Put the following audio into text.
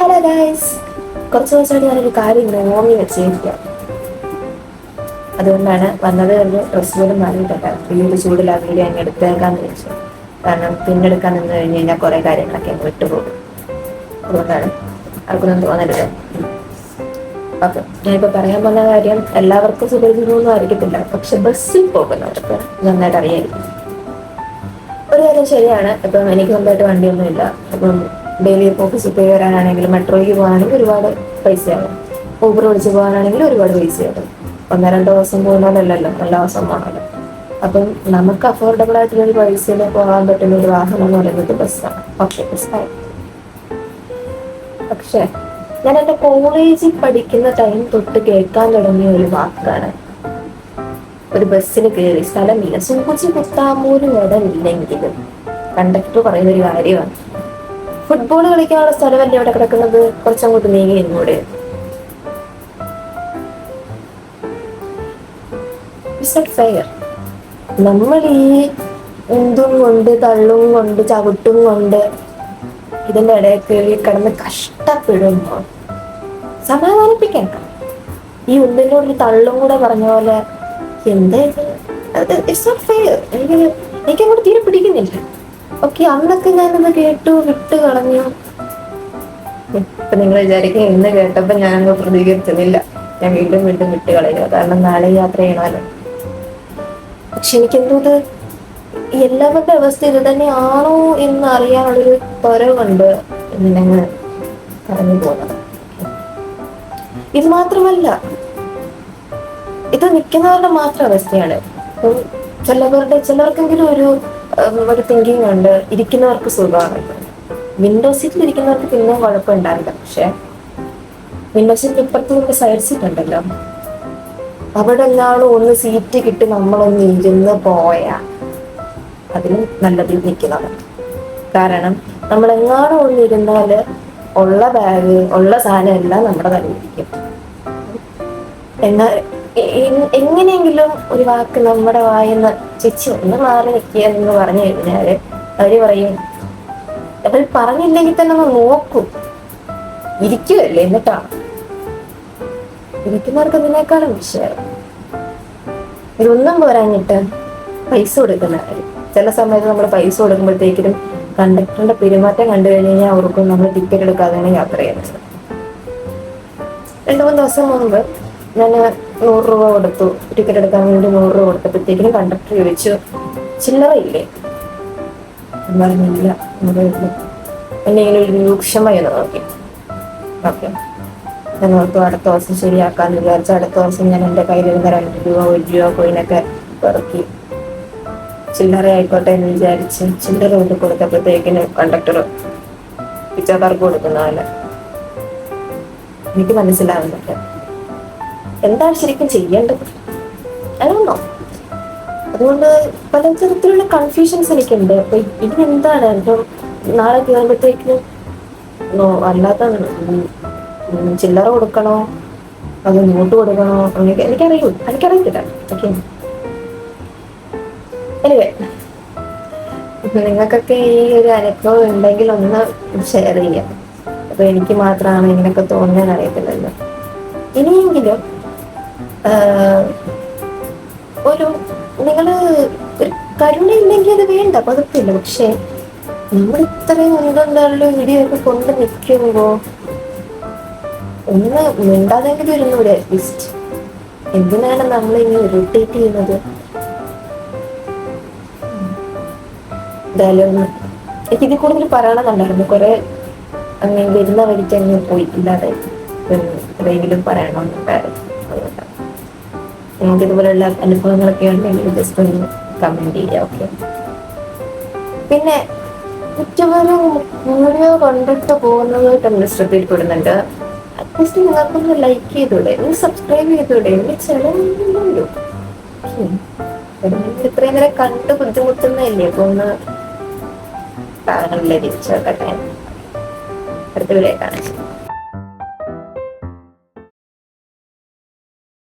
Hello guys കുറച്ച് ദിവസമായിട്ട് ഞാനൊരു കാര്യം ഇങ്ങനെ ഓർമ്മി വെച്ചിരിക്കുക അതുകൊണ്ടാണ് വന്നത് ഒരു ഡ്രസ്സ് പോലും മാറിയിട്ടില്ല ഈ ഒരു ചൂടിൽ വീഡിയോ അങ്ങ് എടുത്തേക്കാന്ന് വെച്ചു കാരണം പിന്നെടുക്കാൻ നിന്ന് കഴിഞ്ഞ് കഴിഞ്ഞാൽ കുറേ കാര്യങ്ങളൊക്കെ അങ്ങ് വിട്ടുപോകും. അതുകൊണ്ടാണ് ആർക്കൊന്നും തോന്നരുത്. ഓക്കെ ഞാനിപ്പോൾ പറയാൻ പോകുന്ന കാര്യം എല്ലാവർക്കും സുപരിചിതമൊന്നും ആയിരിക്കത്തില്ല പക്ഷെ ബസ്സിൽ പോകുന്നവർക്ക് നന്നായിട്ട് അറിയായിരിക്കും. ഒരു കാര്യം ശരിയാണ്. ഇപ്പം എനിക്ക് സ്വന്തമായിട്ട് വണ്ടിയൊന്നുമില്ല. അപ്പം ഡെയിലി ഓഫീസിൽ പോയി വരാനാണെങ്കിലും മെട്രോയ്ക്ക് പോകാനാണെങ്കിൽ ഒരുപാട് പൈസയാകും ഊബർ വിളിച്ച് പോകാനാണെങ്കിൽ ഒരുപാട് പൈസയാകും ഒന്നോ രണ്ടോ ദിവസം പോകുന്നതല്ലല്ലോ എല്ലാ ദിവസം പോകണമല്ലോ അപ്പം നമുക്ക് അഫോർഡബിൾ ആയിട്ടുള്ള ഒരു പൈസയിൽ പോകാൻ പറ്റുന്ന ഒരു വാഹനം എന്ന് പറയുന്നത് ബസ്സാണ് ഓക്കെ ബസ്സായി പക്ഷേ ഞാൻ എന്റെ കോളേജിൽ പഠിക്കുന്ന ടൈം തൊട്ട് കേൾക്കാൻ തുടങ്ങിയ ഒരു വാക്കാണ്. ഒരു ബസ്സിൽ കയറി സ്ഥലമില്ല. സൂചി കുത്താൻ പോലും ഇടം ഇല്ലെങ്കിലും കണ്ടക്ടർ പറയുന്ന ഒരു കാര്യമാണ്. ഫുട്ബോൾ കളിക്കാനുള്ള സ്ഥലമല്ലേ അവിടെ കിടക്കുന്നത്? കുറച്ചങ്ങോട്ട് നീങ്ങി ഫെയർ നമ്മൾ ഈ എന്തും കൊണ്ട് തള്ളും കൊണ്ട് ചവിട്ടും കൊണ്ട് ഇതിന്റെ ഇടയിൽ കിടന്ന് കഷ്ടപ്പെടുമ്പോൾ സമാധാനിപ്പിക്കാൻ ഈ ഒരു തള്ളും കൂടെ പറഞ്ഞ പോലെ എന്താ ഇത്? ഇറ്റ്സ് നോട്ട് ഫെയർ എനിക്ക് എനിക്ക് അങ്ങോട്ട് തീരെ പിടിക്കുന്നില്ല. ഓക്കെ അന്നൊക്കെ ഞാനത് കേട്ടു വിട്ട് കളഞ്ഞു. ഇപ്പൊ നിങ്ങൾ വിചാരിക്കും ഇന്ന് കേട്ടപ്പോ ഞാനങ്ങ് പ്രതികരിച്ചതില്ല. ഞാൻ വീണ്ടും വീണ്ടും വിട്ട് കളയുക. കാരണം നാളെ യാത്ര ചെയ്യണമല്ലോ. പക്ഷെ എനിക്കെന്തോ ഇത് എല്ലാവരുടെ അവസ്ഥ ഇത് തന്നെയാണോ എന്ന് അറിയാനുള്ളൊരു തൊരവുണ്ട് എന്നിങ്ങനെ പറഞ്ഞു പോകുന്നത് ഇത് മാത്രമല്ല ഇത് നിൽക്കുന്നവരുടെ മാത്രം അവസ്ഥയാണ്. ചിലവരുടെ ചിലർക്കെങ്കിലും ഒരു ഒരു തിങ്കിങ് ഉണ്ട്. ഇരിക്കുന്നവർക്ക് സുഖമാണ്. വിൻഡോ സീറ്റിൽ ഇരിക്കുന്നവർക്ക് പിന്നെ കുഴപ്പമുണ്ടാവില്ല. പക്ഷെ വിൻഡോ സീറ്റിൽ ഇപ്പുറത്ത് നമുക്ക് സൈഡ് സീറ്റ് ഉണ്ടല്ലോ അവിടെ എല്ലാവരും ഒന്ന് സീറ്റ് കിട്ടി നമ്മളൊന്ന് ഇരുന്ന് പോയാ അതിലും നല്ലതിൽ നിൽക്കുന്നത് കാരണം നമ്മൾ എങ്ങാനും ഒന്ന് ഇരുന്നാൽ ഉള്ള ബാഗ് ഉള്ള സാധനം എല്ലാം നമ്മുടെ തലയിലിരിക്കും എന്നാ എ- എ- എങ്ങനെയെങ്കിലും ഒരു വാക്ക് നമ്മുടെ വായിന്ന് ചേച്ചി ഒന്ന് മാറി നിൽക്കുക എന്ന് പറഞ്ഞു കഴിഞ്ഞാൽ അവർ പറയും അവർ പറഞ്ഞില്ലെങ്കിൽ തന്നെ ഒന്ന് നോക്കും. ഇരിക്കുവല്ലേ എന്നിട്ടാണ് ഇരിക്കുന്നവർക്ക് അതിനേക്കാളും വിഷയം. ഇതൊന്നും പോരാഞ്ഞിട്ട് പൈസ കൊടുക്കുന്നവര് ചില സമയത്ത് നമ്മൾ പൈസ കൊടുക്കുമ്പോഴത്തേക്കിനും കണ്ടക്ടറിന്റെ പെരുമാറ്റം കണ്ടു കഴിഞ്ഞ് കഴിഞ്ഞാൽ അവർക്കും നമ്മൾ ടിക്കറ്റ് എടുക്കാതെയാണ് യാത്ര ചെയ്യുന്നത്. രണ്ടു മൂന്ന് ദിവസം മുമ്പ് ഞാൻ നൂറ് രൂപ കൊടുത്തു. ടിക്കറ്റ് എടുക്കാൻ വേണ്ടി നൂറ് രൂപ കൊടുത്തപ്പോഴത്തേക്കിനും കണ്ടക്ടർ ചോദിച്ചു ചില്ലറ ഇല്ലേ ഞാൻ പറഞ്ഞില്ല എന്നെ ഇങ്ങനെ ഒരു രൂക്ഷമായി ഒന്ന് നോക്കി. ഓക്കെ. ഞാൻ ഓർത്തു അടുത്ത ദിവസം ശരിയാക്കാന്ന് വിചാരിച്ചു. അടുത്ത ദിവസം ഞാൻ എന്റെ കയ്യിലിരുന്ന രണ്ട് രൂപ ഒരു രൂപ കോയിനൊക്കെ പെറുക്കി ചില്ലറ ആയിക്കോട്ടെ എന്ന് വിചാരിച്ച് ചില്ലറ കൊണ്ട് കൊടുത്തപ്പോഴത്തേക്കിന് കണ്ടക്ടർ പിച്ചക്കാർക്ക് കൊടുക്കുന്ന പോലെ. എനിക്ക് മനസ്സിലാവുന്നില്ല. എന്താണ് ശരിക്കും ചെയ്യേണ്ടത്? അതൊന്നോ അതുകൊണ്ട് പലതരത്തിലുള്ള കൺഫ്യൂഷൻസ് എനിക്കുണ്ട്. അപ്പൊ ഇനി എന്താണ് ഇപ്പം നാളെ കയറുമ്പോഴത്തേക്ക് അല്ലാത്ത ചില്ലറ കൊടുക്കണോ? അത് നോട്ട് കൊടുക്കണോ? അങ്ങനെയൊക്കെ എനിക്കറിയൂ എനിക്കറിയത്തില്ല. ഓക്കെ എനിവേ നിങ്ങൾക്കൊക്കെ ഈ ഒരു അനുഭവം ഉണ്ടെങ്കിൽ ഒന്ന് ഷെയർ ചെയ്യാം. അപ്പൊ എനിക്ക് മാത്രമാണ് ഇങ്ങനെയൊക്കെ തോന്നാൻ അറിയത്തില്ലല്ലോ. ഇനിയെങ്കിലും ഒരു നിങ്ങൾ ഒരു കരുണയില്ലെങ്കിൽ അത് വേണ്ട കുഴപ്പമില്ല. പക്ഷെ നമ്മൾ ഇത്രയും വീഡിയോ ഒക്കെ കൊണ്ട് നിൽക്കുമ്പോ. ഒന്ന് മിണ്ടാതെങ്കിലും ഇരുന്നൂടെ അറ്റ്ലീസ്റ്റ് എന്തിനാണ് നമ്മൾ ഇങ്ങനെ ഇറിറ്റേറ്റ് ചെയ്യുന്നത് എനിക്ക് ഇതിൽ കൂടുതൽ പറയണമെന്നുണ്ടായിരുന്നു കുറെ അങ്ങനെ വരുന്ന വഴിക്ക് അങ്ങനെ പോയി ഇല്ലാതെ എന്തെങ്കിലും പറയണമെന്നുണ്ടായിരുന്നു. നിങ്ങൾക്ക് ഇതുപോലുള്ള അനുഭവങ്ങളൊക്കെ ഉണ്ടെങ്കിൽ ജസ്റ്റ് ഒന്ന് കമന്റ് ചെയ്യുക ഓക്കെ പിന്നെ മിക്കവാറും വീഡിയോ കണ്ടിട്ട് പോകുന്നതായിട്ട് നമ്മൾ ശ്രദ്ധയിൽപ്പെടുന്നുണ്ട്. അറ്റ്ലീസ്റ്റ് നിങ്ങൾക്കൊന്ന് ലൈക്ക് ചെയ്തൂടെ ഒന്ന് സബ്സ്ക്രൈബ് ചെയ്തൂടെ എനിക്ക് ചിലവുണ്ടല്ലോ ഇത്രയും നേരം കണ്ട് ബുദ്ധിമുട്ടുന്നതല്ലേ? അപ്പൊ ഒന്ന് സാധനമില്ല തിരിച്ചു വെക്കട്ടെ അടുത്ത വീഡിയോ കാണാം.